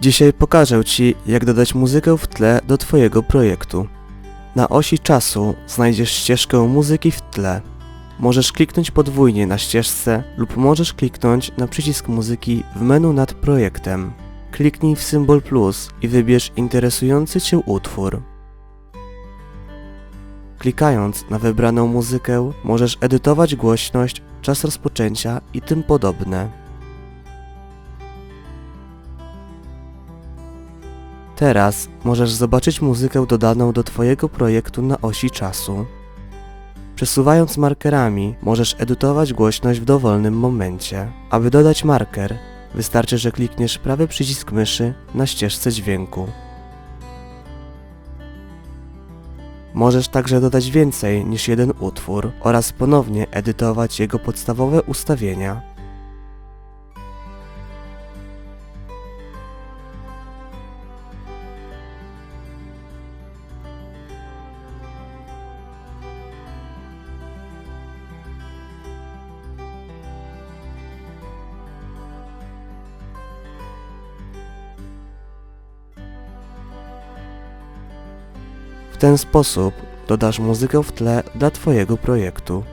Dzisiaj pokażę Ci, jak dodać muzykę w tle do Twojego projektu. Na osi czasu znajdziesz ścieżkę muzyki w tle. Możesz kliknąć podwójnie na ścieżce lub możesz kliknąć na przycisk muzyki w menu nad projektem. Kliknij w symbol plus i wybierz interesujący Cię utwór. Klikając na wybraną muzykę możesz edytować głośność, czas rozpoczęcia i tym podobne. Teraz możesz zobaczyć muzykę dodaną do Twojego projektu na osi czasu. Przesuwając markerami możesz edytować głośność w dowolnym momencie. Aby dodać marker, wystarczy, że klikniesz prawy przycisk myszy na ścieżce dźwięku. Możesz także dodać więcej niż jeden utwór oraz ponownie edytować jego podstawowe ustawienia. W ten sposób dodasz muzykę w tle dla Twojego projektu.